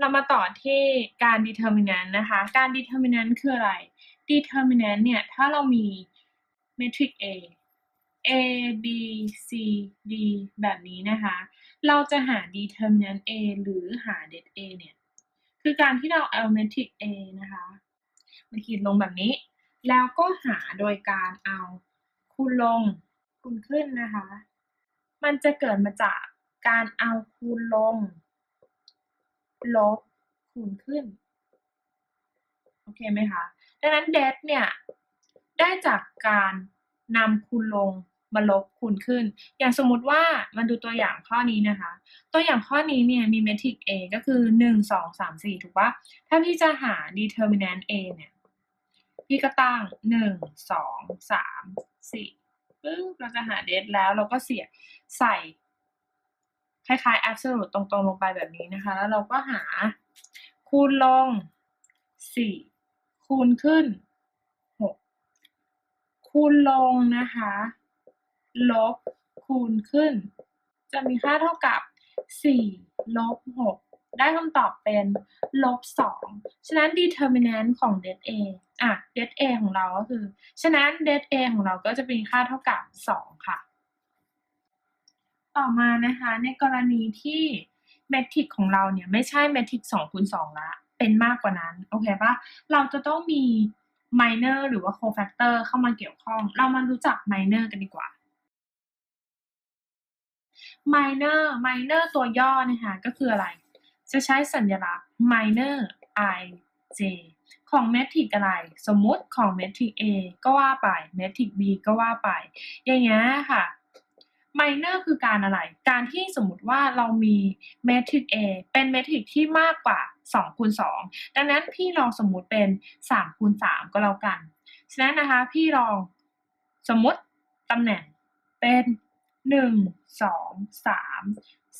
เรามาต่อที่การ determinant นะคะ การ determinant คืออะไร determinant เนี่ย ถ้าเรามี matrix A A B C D แบบนี้นะคะ เราจะหา determinant A หรือหา det A เนี่ย คือการที่เราเอา matrix A นะคะมาขีดลงแบบนี้ แล้วก็หาโดยการเอาคูณลงคูณขึ้นนะคะ มันจะเกิดมาจากการเอาคูณลง ลบคูณขึ้น โอเคไหมคะ ดังนั้น det เนี่ย ได้จากการนำคูณลงมาลบคูณขึ้น อย่างสมมติว่ามันดูตัวอย่างข้อนี้นะคะ ตัวอย่างข้อนี้เนี่ยมีเมทริก A ก็คือ 1 2 3 4 ถูกปะถ้าพี่จะหา determinant A เนี่ย พี่ก็ตั้ง 1 2 3 4ปึ๊บเราจะหา det แล้วเราก็เสียบใส่ คล้ายๆ absolute ตรงๆ ลงไปแบบนี้นะคะ แล้วเราก็หาคูณลง 4 คูณขึ้น 6 คูณลงนะคะ ลบคูณขึ้น จะมีค่าเท่ากับ 4 ลบ 6 ได้คำตอบเป็นลบ 2 ฉะนั้น determinant ของ det a อะ det a ของเราก็คือ ฉะนั้น det a ของเราก็จะเป็นค่าเท่ากับ 2 ค่ะ ต่อมานะคะในกรณีที่เมทริกของเราเนี่ยไม่ใช่เมทริก2คูณ2ละ เป็นมากกว่านั้น โอเคปะเราจะต้องมี minor หรือว่า cofactor เข้ามาเกี่ยวข้อง เรามารู้จัก minor กันดีกว่า minor minor ตัวย่อนะคะก็คืออะไร จะใช้สัญลักษณ์ minor i j ของเมทริกอะไร สมมุติของเมทริก A ก็ว่าไปเมทริก B ก็ว่าไป อย่างเงี้ยค่ะ minor คือการอะไร การที่สมมติว่าเรามีเมทริก A เป็นเมทริกที่มากกว่า2คูณ2ดังนั้นพี่ลองสมมติเป็น3คูณ3ก็แล้วกัน ฉะนั้นนะคะพี่ลองสมมติตำแหน่งเป็นหนึ่งสองสาม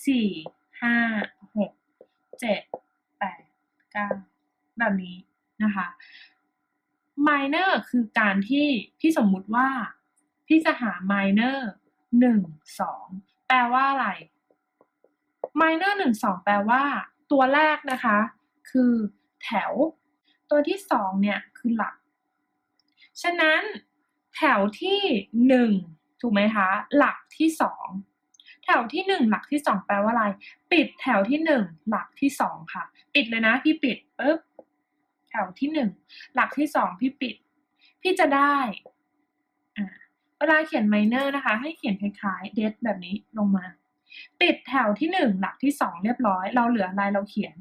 สี่ห้าหกเจ็ดแปดเก้าแบบนี้นะคะ minor คือการที่พี่สมมุติว่าพี่จะหา minor หนึ่งสองแปลว่าอะไร minor หนึ่งสองแปลว่า ตัวแรกนะคะ คือแถว ตัวที่สองเนี่ยคือหลัก ฉะนั้นแถวที่หนึ่งถูกไหมคะ หลักที่สองแถวที่หนึ่งหลักที่สองแปลว่าอะไร ปิดแถวที่หนึ่งหลักที่สองค่ะ ปิดเลยนะพี่ปิดปุ๊บแถวที่หนึ่งหลักที่สองพี่ปิด พี่จะได้ เวลาเขียนไมเนอร์นะคะ ให้เขียนคล้ายๆเดแบบนี้ลงมา ปิดแถวที่หนึ่งหลักที่สองเรียบร้อย เราเหลืออะไรเราเขียน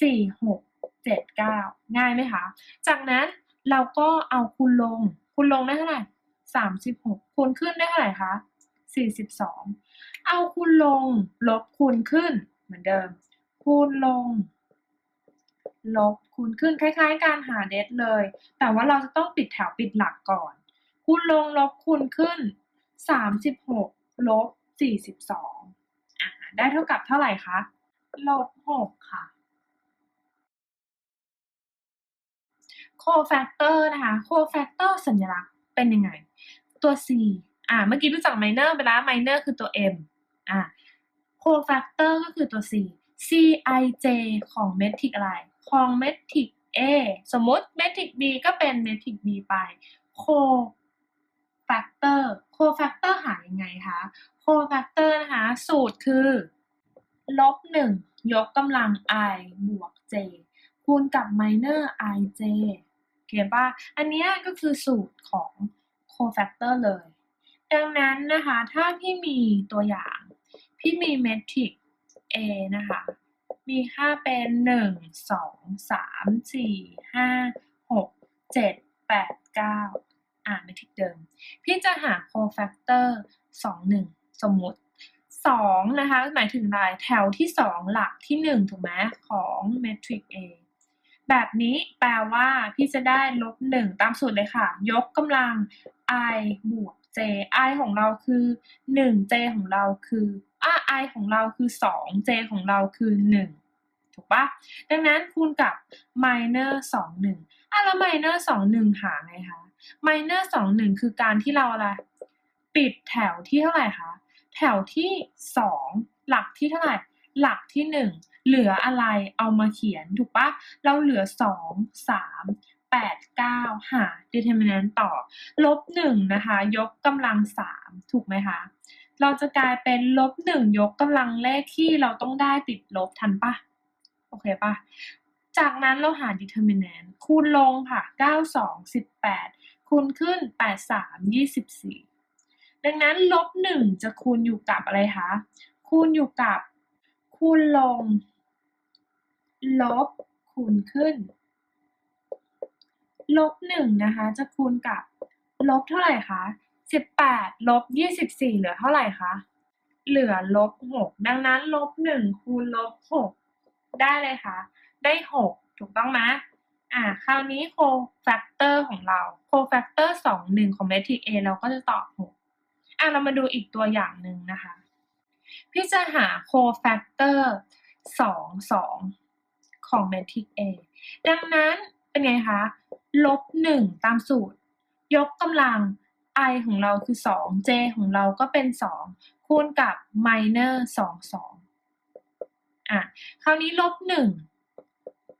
สี่หกเจ็ดเก้าง่ายไหมคะ จากนั้นเราก็เอาคูณลง คูณลงได้เท่าไหร่สามสิบหกคูณขึ้นได้เท่าไหร่คะสี่สิบสองเอาคูณลง ลบคูณขึ้นเหมือนเดิม คูณลง ลบคูณขึ้นคล้าย ๆ การหาเดทเลย แต่ว่าเราจะต้องปิดแถวปิดหลักก่อน คูณลงลบคูณขึ้นสามสิบหกลบสี่สิบสองอ่าได้เท่ากับเท่าไหร่คะลบหกค่ะโคแฟกเตอร์นะคะโคแฟกเตอร์สัญลักษณ์เป็นยังไง ตัว C อ่าเมื่อกี้รู้จัก minor ไปแล้ว minor คือตัว M อ่า cofactor ก็คือตัว C Cij ของเมทริกอะไร ของเมทริก A สมมติเมทริก B ก็เป็นเมทริก B ไป cofactor cofactor หายังไงคะ cofactor นะคะ สูตรคือลบหนึ่งยกกำลัง i บวก j คูณกับ minor ij เขียนป่ะอันนี้ก็คือสูตรของ cofactor เลย ดังนั้นนะคะ ถ้าพี่มีตัวอย่าง พี่มีเมทริก A นะคะ มีค่าเป็น 1 2 3 4 5 6 7 8 9 อ่านเมทริกเดิม พี่จะหา cofactor 2 1 สมมุติ 2 นะคะ หมายถึงอะไรแถวที่ 2 หลักที่ 1 ถูกไหมของเมทริก A แบบนี้แปลว่าพี่จะได้ลบ 1 ตามสูตรเลยค่ะ ยกกำลัง i บวก j i ของเราคือ 1 j ของเราคืออะ i ของเราคือ2 j ของเราคือ 1 ถูกปะดังนั้นคูณกับ minor 2 1อะแล้ว minor 2 1 หาไงคะ minor 2 1คือการที่เราอะไรปิดแถวที่เท่าไหร่คะแถวที่2หลักที่เท่าไหร่ หลักที่1เหลืออะไรเอามาเขียนถูกปะเราเหลือสองสามแปดเก้าหา determinant ต่อลบหนึ่งนะคะ ยกกำลังสามถูกไหมคะเราจะกลายเป็นลบหนึ่งยกกำลังเลขที่เราต้องได้ติดลบทันปะโอเคปะจากนั้นเราหา determinant คูณลงค่ะ 9 2 18 คูณขึ้น 8 3 24 ดังนั้นลบหนึ่งจะคูณอยู่กับอะไรคะ คูณอยู่กับคูณลง ลบคูณขึ้น ลบหนึ่งนะคะ จะคูณกับลบเท่าไหร่คะสิบแปดลบยี่สิบสี่เหลือเท่าไหร่คะ เหลือลบหกดังนั้นลบหนึ่งคูณลบหกได้เลยค่ะ ได้หกถูกต้องไหม อ่าคราวนี้โคแฟกเตอร์ของเราโคแฟกเตอร์สองหนึ่งของเมทริก A เราก็จะตอบหกอะเรามาดูอีกตัวอย่างหนึ่งนะคะ พี่จะหาโคแฟกเตอร์สองสองของเมทริก A ดังนั้นเป็นไงคะลบหนึ่งตามสูตร ยกกำลัง i ของเราคือสอง j ของเราก็เป็นสองคูณกับ minor สองสองอะคราวนี้ลบหนึ่ง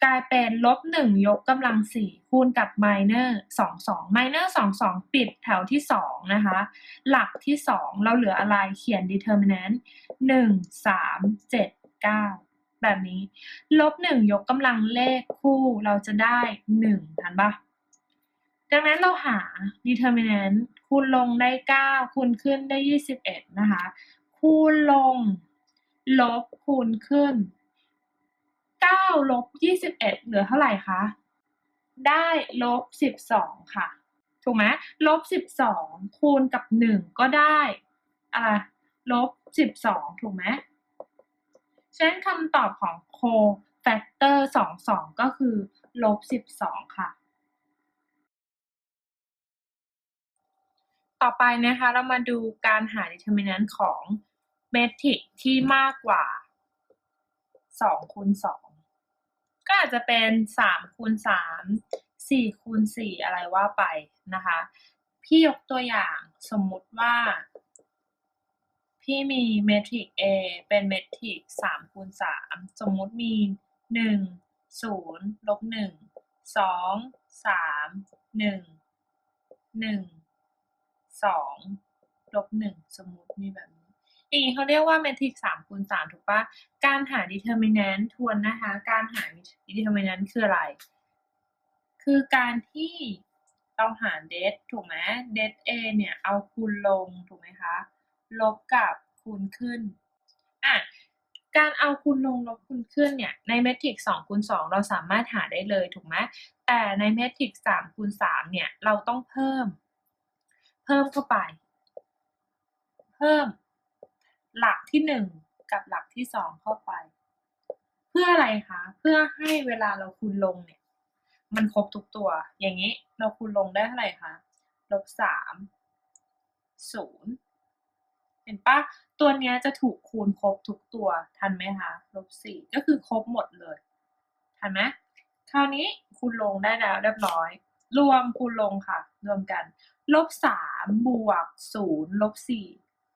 กลายเป็นลบหนึ่งยกกำลังสี่คูณกับ minor สองสอง minor สองสองปิดแถวที่สองนะคะ หลักที่สองเราเหลืออะไรเขียน determinant หนึ่งสามเจ็ดเก้าแบบนี้ ลบหนึ่งยกกำลังเลขคู่เราจะได้หนึ่งทันปะดังนั้นเราหา determinant คูณลงได้เก้าคูณขึ้นได้ยี่สิบเอ็ดนะคะ คูณลง ลบคูณขึ้น เก้าลบยี่สิบเอ็ดเหลือเท่าไหร่คะ ได้ลบสิบสองค่ะ ถูกไหมลบสิบสองคูณกับหนึ่งก็ได้อะไรลบสิบสองถูกไหมฉะนั้นคำตอบของ cofactor สองสองก็คือลบสิบสองค่ะ ต่อไปนะคะเรามาดูการหา determinant ของเมทริกที่มากกว่า สองคูณสองก็อาจจะเป็นสามคูณสามสี่คูณสี่อะไรว่าไปนะคะ พี่ยกตัวอย่างสมมุติว่า พี่มีเมทริก A เป็นเมทริกสามคูณสามสมมุติมีหนึ่งศูนย์ลบหนึ่งสองสามหนึ่งหนึ่งสองลบหนึ่งสมมุติมีแบบ อย่างนี้เขาเรียกว่าเมทริกสามคูณสามถูกปะการหา determinant ทวนนะคะ การหา determinant คืออะไร คือการที่เราหา det ถูกไหม det a เนี่ย เอาคูณลง ถูกไหมคะ ลบกับคูณขึ้น อะ การเอาคูณลงลบคูณขึ้นเนี่ย ในเมทริก2คูณ2เราสามารถหาได้เลย ถูกไหมแต่ในเมทริก3คูณ3เนี่ย เราต้องเพิ่ม เพิ่มเข้าไป เพิ่ม หลักที่1กับหลักที่2เข้าไป เพื่ออะไรคะ เพื่อให้เวลาเราคูณลงเนี่ย มันครบทุกตัว อย่างนี้เราคูณลงได้เท่าไหร่คะลบสามศูนย์เห็นปะตัวเนี้ยจะถูกคูณครบทุกตัวทันไหมคะลบสี่ก็คือครบหมดเลย ทันไหมคราวนี้คูณลงได้แล้วเรียบร้อย รวมคูณลงค่ะ รวมกันลบสามบวกศูนย์ลบสี่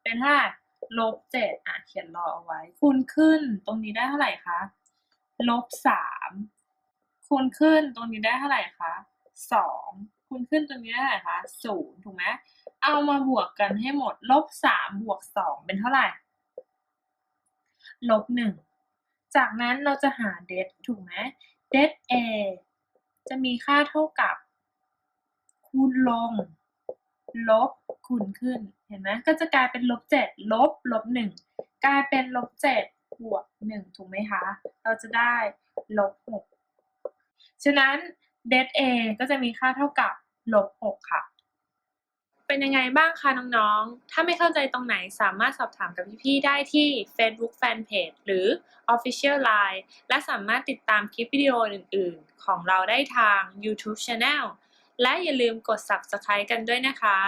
เป็นเท่าไหร่ ลบเจ็ดอะเขียนรอเอาไว้ คูณขึ้นตรงนี้ได้เท่าไหร่คะ ลบสามคูณขึ้นตรงนี้ได้เท่าไหร่คะสองคูณขึ้นตรงนี้ได้เท่าไหร่คะศูนย์ถูกไหมเอามาบวกกันให้หมด ลบสามบวกสองเป็นเท่าไหร่ ลบหนึ่งจากนั้นเราจะหาเดทถูกไหมเดท A จะมีค่าเท่ากับคูณลง ลบคูณขึ้น เห็นไหมก็จะกลายเป็นลบเจ็ดลบลบหนึ่งกลายเป็นลบเจ็ดบวกหนึ่งถูกไหมคะ เราจะได้ลบหกฉะนั้นเดท A ก็จะมีค่าเท่ากับลบหกค่ะ เป็นยังไงบ้างคะน้องๆ ถ้าไม่เข้าใจตรงไหนสามารถสอบถามกับพี่ๆ ได้ที่ Facebook Fanpage หรือ Official Line และสามารถติดตามคลิปวิดีโออื่นๆ ของเราได้ทาง YouTube Channel และอย่าลืมกด Subscribe กันด้วยนะคะ